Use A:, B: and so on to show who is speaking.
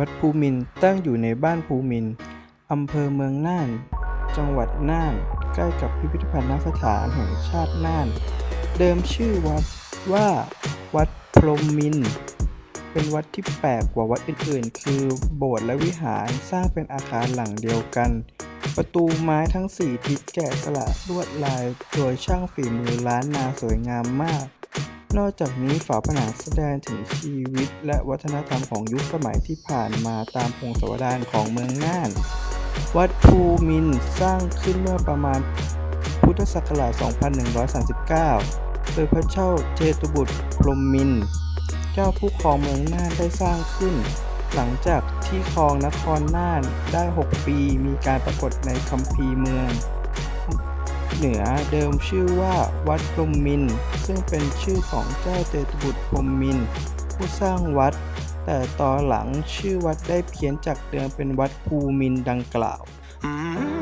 A: วัดภูมินตั้งอยู่ในบ้านภูมินอำเภอเมืองน่าน จังหวัดน่าน ใกล้กับพิพิธภัณฑสถานแห่งชาติน่าน เดิมชื่อวัดว่า วัดพรมมิน เป็นวัดที่แปลกกว่าวัดอื่นๆ คือโบสถ์และวิหารสร้างเป็นอาคารหลังเดียวกัน ประตูไม้ทั้งสี่ทิศแกะสลักลวดลาย โดยช่างฝีมือล้านนาสวยงามมาก นอกจากนี้ฝาผนังแสดงถึงชีวิต และวัฒนธรรมของยุคสมัยที่ผ่านมาตามพงศาวดารของเมืองน่าน วัดภูมินสร้างขึ้นเมื่อประมาณพุทธศักราช 2139 โดยพระเจ้าเจตุบุตรพรหมมิน เจ้าผู้ครองเมืองน่านได้สร้างขึ้น หลังจากที่ครองนครน่านได้ 6 ปี มีการปรากฏในคัมภีร์เมือง เหนือเดิมชื่อว่าวัดพรมมิน ซึ่งเป็นชื่อของเจ้าเตตบุตรพรมมิน ผู้สร้างวัด แต่ต่อหลังชื่อวัดได้เพี้ยนจากเดิมเป็นวัดภูมินดังกล่าว
B: Mm-hmm.